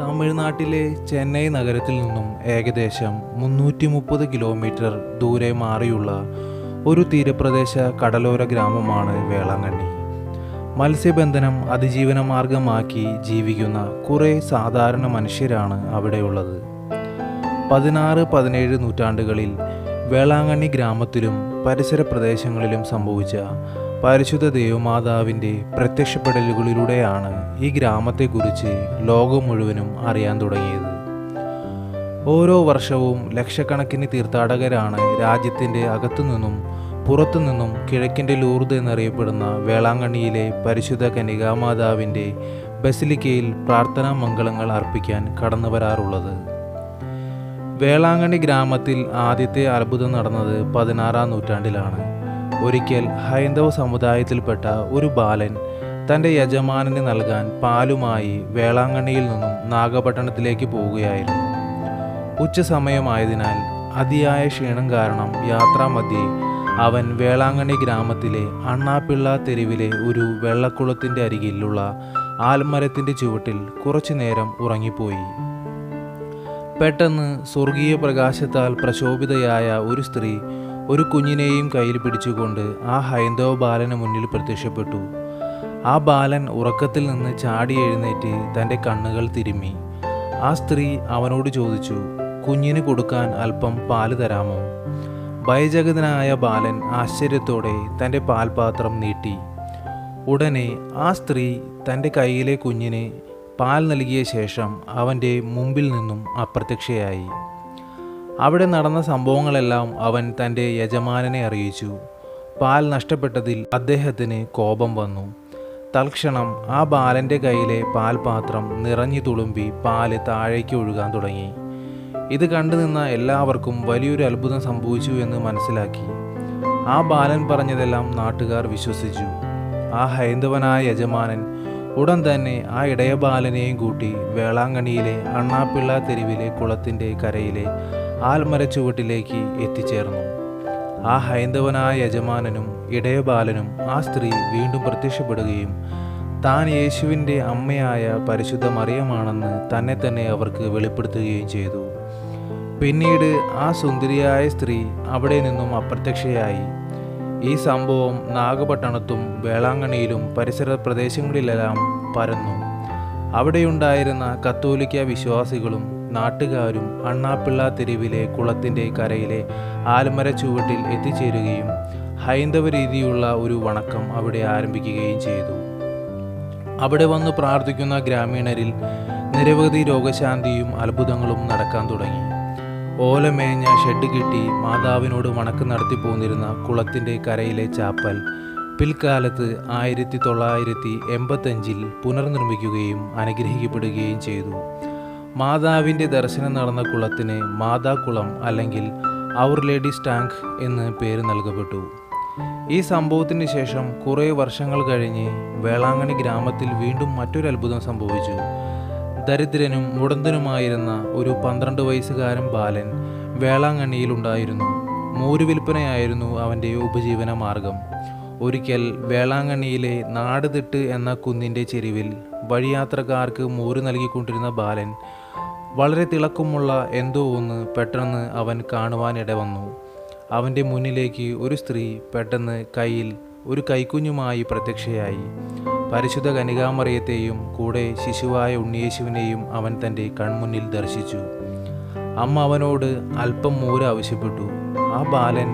തമിഴ്നാട്ടിലെ ചെന്നൈ നഗരത്തിൽ നിന്നും ഏകദേശം മുന്നൂറ്റി മുപ്പത് കിലോമീറ്റർ ദൂരെ മാറിയുള്ള ഒരു തീരപ്രദേശ കടലോര ഗ്രാമമാണ് വേളാങ്കണ്ണി. മത്സ്യബന്ധനം അതിജീവന മാർഗമാക്കി ജീവിക്കുന്ന കുറേ സാധാരണ മനുഷ്യരാണ് അവിടെയുള്ളത്. പതിനാറ് പതിനേഴ് നൂറ്റാണ്ടുകളിൽ വേളാങ്കണ്ണി ഗ്രാമത്തിലും പരിസര പ്രദേശങ്ങളിലും സംഭവിച്ച പരിശുദ്ധ ദേവമാതാവിന്റെ പ്രത്യക്ഷപ്പെടലുകളിലൂടെയാണ് ഈ ഗ്രാമത്തെക്കുറിച്ച് ലോകം മുഴുവനും അറിയാൻ തുടങ്ങിയത്. ഓരോ വർഷവും ലക്ഷക്കണക്കിന് തീർത്ഥാടകരാണ് രാജ്യത്തിന്റെ അകത്തുനിന്നും പുറത്തുനിന്നും കിഴക്കിന്റെ ലൂർദ് എന്നറിയപ്പെടുന്ന വേളാങ്കണ്ണിയിലെ പരിശുദ്ധ കനികാമാതാവിന്റെ ബസിലിക്കയിൽ പ്രാർത്ഥനാ മംഗളങ്ങൾ അർപ്പിക്കാൻ കടന്നു വരാറുള്ളത്. വേളാങ്കണ്ണി ഗ്രാമത്തിൽ ആദ്യത്തെ അത്ഭുതം നടന്നത് പതിനാറാം നൂറ്റാണ്ടിലാണ്. ഒരിക്കൽ ഹൈന്ദവ സമുദായത്തിൽപ്പെട്ട ഒരു ബാലൻ തന്റെ യജമാനന് നൽകാൻ പാലുമായി വേളാങ്കണ്ണിയിൽ നിന്നും നാഗപട്ടണത്തിലേക്ക് പോവുകയായിരുന്നു. ഉച്ചസമയമായതിനാൽ അതിയായ ക്ഷീണം കാരണം യാത്രാമധ്യേ അവൻ വേളാങ്കണ്ണി ഗ്രാമത്തിലെ അണ്ണാപ്പിള്ള തെരുവിലെ ഒരു വെള്ളക്കുളത്തിന്റെ അരികിലുള്ള ആൽമരത്തിന്റെ ചുവട്ടിൽ കുറച്ചു നേരം ഉറങ്ങിപ്പോയി. പെട്ടെന്ന് സ്വർഗീയ പ്രകാശത്താൽ പ്രശോഭിതയായ ഒരു സ്ത്രീ ഒരു കുഞ്ഞിനെയും കയ്യിൽ പിടിച്ചുകൊണ്ട് ആ ഹൈന്ദവ ബാലന് മുന്നിൽ പ്രത്യക്ഷപ്പെട്ടു. ആ ബാലൻ ഉറക്കത്തിൽ നിന്ന് ചാടി എഴുന്നേറ്റ് തന്റെ കണ്ണുകൾ തിരുമ്മി. ആ സ്ത്രീ അവനോട് ചോദിച്ചു കുഞ്ഞിന് കൊടുക്കാൻ അല്പം പാൽ തരാമോ? ഭയജഗതനായ ബാലൻ ആശ്ചര്യത്തോടെ തന്റെ പാൽപാത്രം നീട്ടി. ഉടനെ ആ സ്ത്രീ തന്റെ കയ്യിലെ കുഞ്ഞിന് പാൽ നൽകിയ ശേഷം അവന്റെ മുമ്പിൽ നിന്നും അപ്രത്യക്ഷയായി. അവിടെ നടന്ന സംഭവങ്ങളെല്ലാം അവൻ തന്റെ യജമാനനെ അറിയിച്ചു. പാൽ നഷ്ടപ്പെട്ടതിൽ അദ്ദേഹത്തിന് കോപം വന്നു. തൽക്ഷണം ആ ബാലന്റെ കയ്യിലെ പാൽപാത്രം നിറഞ്ഞു തുളുമ്പി പാൽ താഴേക്ക് ഒഴുകാൻ തുടങ്ങി. ഇത് കണ്ടുനിന്ന എല്ലാവർക്കും വലിയൊരു അത്ഭുതം സംഭവിച്ചു എന്ന് മനസ്സിലാക്കി. ആ ബാലൻ പറഞ്ഞതെല്ലാം നാട്ടുകാർ വിശ്വസിച്ചു. ആ ഹൈന്ദവനായ യജമാനൻ ഉടൻ തന്നെ ആ ഇടയബാലനെയും കൂട്ടി വേളാങ്കണിയിലെ അണ്ണാപ്പിള്ള തെരുവിലെ കുളത്തിന്റെ കരയിലെ ആൽമരച്ചുവട്ടിലേക്ക് എത്തിച്ചേർന്നു. ആ ഹൈന്ദവനായ യജമാനനും ഇടയബാലനും ആ സ്ത്രീ വീണ്ടും പ്രത്യക്ഷപ്പെടുകയും താൻ യേശുവിന്റെ അമ്മയായ പരിശുദ്ധ മറിയമാണെന്ന് തന്നെ തന്നെ അവർക്ക് വെളിപ്പെടുത്തുകയും ചെയ്തു. പിന്നീട് ആ സുന്ദരിയായ സ്ത്രീ അവിടെ നിന്നും അപ്രത്യക്ഷയായി. ഈ സംഭവം നാഗപട്ടണത്തും വേളാങ്കണ്ണിയിലും പരിസര പ്രദേശങ്ങളിലെല്ലാം പരന്നു. അവിടെയുണ്ടായിരുന്ന കത്തോലിക്ക വിശ്വാസികളും നാട്ടുകാരും അണ്ണാപ്പിള്ള തെരുവിലെ കുളത്തിന്റെ കരയിലെ ആൽമര ചുവട്ടിൽ എത്തിച്ചേരുകയും ഹൈന്ദവ രീതിയുള്ള ഒരു വണക്കം അവിടെ ആരംഭിക്കുകയും ചെയ്തു. അവിടെ വന്ന് പ്രാർത്ഥിക്കുന്ന ഗ്രാമീണരിൽ നിരവധി രോഗശാന്തിയും അത്ഭുതങ്ങളും നടക്കാൻ തുടങ്ങി. ഓലമേഞ്ഞ ഷെഡ് കിട്ടി മാതാവിനോട് വണക്കം നടത്തി പോന്നിരുന്ന കുളത്തിന്റെ കരയിലെ ചാപ്പൽ പിൽക്കാലത്ത് ആയിരത്തി തൊള്ളായിരത്തി എൺപത്തഞ്ചിൽ പുനർനിർമ്മിക്കുകയും അനുഗ്രഹിക്കപ്പെടുകയും ചെയ്തു. മാതാവിന്റെ ദർശനം നടന്ന കുളത്തിന് മാതാക്കുളം അല്ലെങ്കിൽ അവർ ലേഡി സ്റ്റാങ്ക് എന്ന് പേര് നൽകപ്പെട്ടു. ഈ സംഭവത്തിന് ശേഷം കുറേ വർഷങ്ങൾ കഴിഞ്ഞ് വേളാങ്കണി ഗ്രാമത്തിൽ വീണ്ടും മറ്റൊരു അത്ഭുതം സംഭവിച്ചു. ദരിദ്രനും മുടന്തനുമായിരുന്ന ഒരു പന്ത്രണ്ട് വയസ്സുകാരൻ ബാലൻ വേളാങ്കണ്ണിയിലുണ്ടായിരുന്നു മൂരുവിൽപ്പനയായിരുന്നു അവന്റെ ഉപജീവന മാർഗം. ഒരിക്കൽ വേളാങ്കണ്ണിയിലെ നാടുതിട്ട് എന്ന കുന്നിന്റെ ചെരുവിൽ വഴിയാത്രക്കാർക്ക് മൂര് നൽകിക്കൊണ്ടിരുന്ന ബാലൻ വളരെ തിളക്കമുള്ള എന്തോ ഒന്ന് പെട്ടെന്ന് അവൻ കാണുവാനിട വന്നു അവന്റെ മുന്നിലേക്ക് ഒരു സ്ത്രീ പെട്ടെന്ന് കയ്യിൽ ഒരു കൈക്കുഞ്ഞുമായി പ്രത്യക്ഷയായി. പരിശുദ്ധ കനികാമറിയത്തെയും കൂടെ ശിശുവായ ഉണ്ണിയേശുവിനെയും അവൻ തന്റെ കൺമുന്നിൽ ദർശിച്ചു. അമ്മ അവനോട് അല്പം മൂര ആവശ്യപ്പെട്ടു. ആ ബാലൻ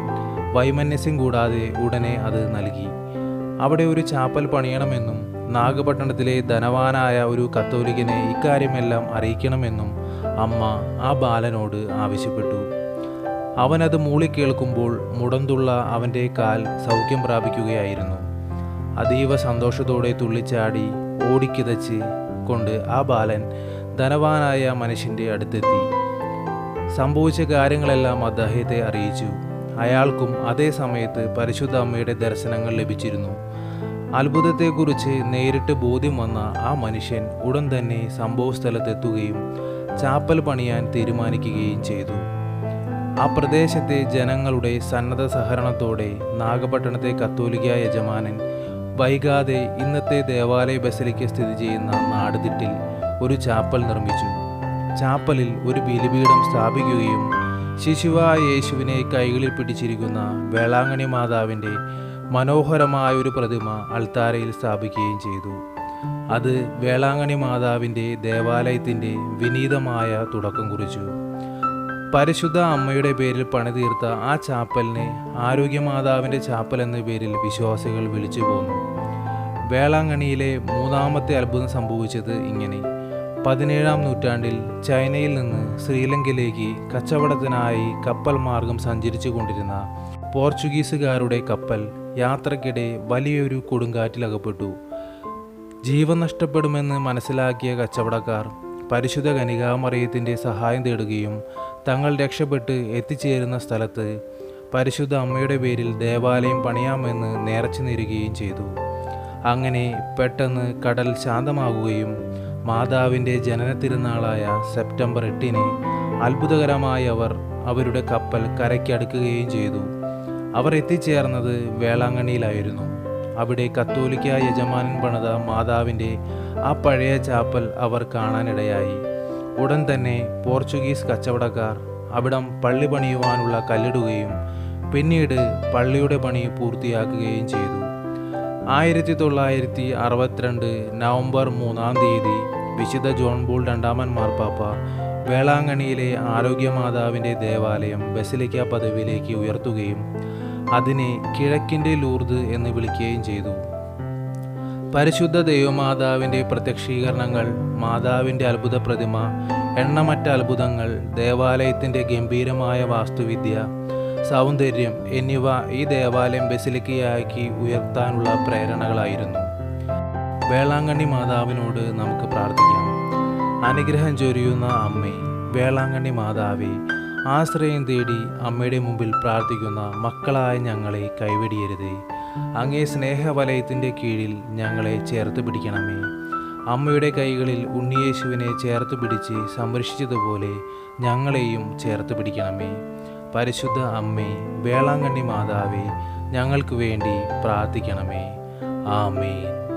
വൈമനസ്യം കൂടാതെ ഉടനെ അത് നൽകി. അവിടെ ഒരു ചാപ്പൽ പണിയണമെന്നും നാഗപട്ടണത്തിലെ ധനവാനായ ഒരു കത്തോലിക്കനെ ഇക്കാര്യമെല്ലാം അറിയിക്കണമെന്നും അമ്മ ആ ബാലനോട് ആവശ്യപ്പെട്ടു. അവനത് മൂളിക്കേൾക്കുമ്പോൾ മുടന്തുള്ള അവന്റെ കാൽ സൗഖ്യം പ്രാപിക്കുകയായിരുന്നു. അതീവ സന്തോഷത്തോടെ തുള്ളിച്ചാടി ഓടിക്കിതച്ച് കൊണ്ട് ആ ബാലൻ ധനവാനായ മനുഷ്യന്റെ അടുത്തെത്തി. സംഭവിച്ച കാര്യങ്ങളെല്ലാം അദ്ദേഹത്തെ അറിയിച്ചു. അയാൾക്കും അതേ സമയത്ത് പരിശുദ്ധ അമ്മയുടെ ദർശനങ്ങൾ ലഭിച്ചിരുന്നു. അത്ഭുതത്തെക്കുറിച്ച് നേരിട്ട് ബോധ്യം വന്ന ആ മനുഷ്യൻ ഉടൻ തന്നെ സംഭവസ്ഥലത്തെത്തുകയും ചാപ്പൽ പണിയാൻ തീരുമാനിക്കുകയും ചെയ്തു. ആ പ്രദേശത്തെ ജനങ്ങളുടെ സന്നദ്ധ സഹകരണത്തോടെ നാഗപട്ടണത്തെ കത്തോലിക്ക യജമാനൻ വൈകാതെ ഇന്നത്തെ ദേവാലയ ബസലിക്ക് സ്ഥിതി ചെയ്യുന്ന നാടുതിട്ടിൽ ഒരു ചാപ്പൽ നിർമ്മിച്ചു. ചാപ്പലിൽ ഒരു ബലിപീഠം സ്ഥാപിക്കുകയും ശിശുവായ യേശുവിനെ കൈകളിൽ പിടിച്ചിരിക്കുന്ന വേളാങ്കണി മാതാവിന്റെ മനോഹരമായ ഒരു പ്രതിമ അൾത്താരയിൽ സ്ഥാപിക്കുകയും ചെയ്തു. അത് വേളാങ്കണി മാതാവിന്റെ ദേവാലയത്തിന്റെ വിനീതമായ തുടക്കം കുറിച്ചു. പരിശുദ്ധ അമ്മയുടെ പേരിൽ പണിതീർത്ത ആ ചാപ്പലിനെ ആരോഗ്യമാതാവിന്റെ ചാപ്പൽ എന്ന പേരിൽ വിശ്വാസികൾ വിളിച്ചു പോന്നു. വേളാങ്കണിയിലെ മൂന്നാമത്തെ അത്ഭുതം സംഭവിച്ചത് ഇങ്ങനെ. പതിനേഴാം നൂറ്റാണ്ടിൽ ചൈനയിൽ നിന്ന് ശ്രീലങ്കയിലേക്ക് കച്ചവടത്തിനായി കപ്പൽ മാർഗം സഞ്ചരിച്ചു കൊണ്ടിരുന്ന പോർച്ചുഗീസുകാരുടെ കപ്പൽ യാത്രക്കിടെ വലിയൊരു കൊടുങ്കാറ്റിലകപ്പെട്ടു. ജീവൻ നഷ്ടപ്പെടുമെന്ന് മനസ്സിലാക്കിയ കച്ചവടക്കാർ പരിശുദ്ധ കനികാമറിയത്തിന്റെ സഹായം തേടുകയും തങ്ങൾ രക്ഷപ്പെട്ട് എത്തിച്ചേരുന്ന സ്ഥലത്ത് പരിശുദ്ധ അമ്മയുടെ പേരിൽ ദേവാലയം പണിയാമെന്ന് നേർച്ചു നേരുകയും ചെയ്തു. അങ്ങനെ പെട്ടെന്ന് കടൽ ശാന്തമാകുകയും മാതാവിന്റെ ജനന തിരുനാളായ സെപ്റ്റംബർ എട്ടിന് അത്ഭുതകരമായി അവർ അവരുടെ കപ്പൽ കരയ്ക്കടുക്കുകയും ചെയ്തു. അവർ എത്തിച്ചേർന്നത് വേളാങ്കണ്ണിയിലായിരുന്നു. അവിടെ കത്തോലിക്ക യജമാനൻ പണിത മാതാവിന്റെ ആ പഴയ ചാപ്പൽ അവർ കാണാനിടയായി. ഉടൻ തന്നെ പോർച്ചുഗീസ് കച്ചവടക്കാർ അവിടം പള്ളി പണിയുവാനുള്ള കല്ലിടുകയും പിന്നീട് പള്ളിയുടെ പണി പൂർത്തിയാക്കുകയും ചെയ്തു. ആയിരത്തി തൊള്ളായിരത്തി അറുപത്തിരണ്ട് നവംബർ മൂന്നാം തീയതി വിശുദ്ധ ജോൺ ബോൾ രണ്ടാമൻ മാർപ്പാപ്പ വേളാങ്കണിയിലെ ആരോഗ്യമാതാവിന്റെ ദേവാലയം ബസിലിക്ക പദവിയിലേക്ക് ഉയർത്തുകയും അതിനെ കിഴക്കിന്റെ ലൂർദ് എന്ന് വിളിക്കുകയും ചെയ്തു. പരിശുദ്ധ ദൈവമാതാവിന്റെ പ്രത്യക്ഷീകരണങ്ങൾ മാതാവിന്റെ അത്ഭുത പ്രതിമ എണ്ണമറ്റ അത്ഭുതങ്ങൾ ദേവാലയത്തിന്റെ ഗംഭീരമായ വാസ്തുവിദ്യ സൗന്ദര്യം എന്നിവ ഈ ദേവാലയം ബസിലിക്കയാക്കി ഉയർത്താനുള്ള പ്രേരണകളായിരുന്നു. വേളാങ്കണ്ണി മാതാവിനോട് നമുക്ക് പ്രാർത്ഥിക്കാം. അനുഗ്രഹം ചൊരിയുന്ന അമ്മേ വേളാങ്കണ്ണി മാതാവേ ആശ്രയം തേടി അമ്മയുടെ മുമ്പിൽ പ്രാർത്ഥിക്കുന്ന മക്കളായ ഞങ്ങളെ കൈവെടിയരുതേ. അങ്ങേ സ്നേഹവലയത്തിന്റെ കീഴിൽ ഞങ്ങളെ ചേർത്ത് പിടിക്കണമേ. അമ്മയുടെ കൈകളിൽ ഉണ്ണിയേശുവിനെ ചേർത്ത് പിടിച്ച് സംരക്ഷിച്ചതുപോലെ ഞങ്ങളെയും ചേർത്ത് പിടിക്കണമേ. പരിശുദ്ധ അമ്മേ വേളാങ്കണ്ണി മാതാവേ ഞങ്ങൾക്ക് വേണ്ടി പ്രാർത്ഥിക്കണമേ. ആമേൻ.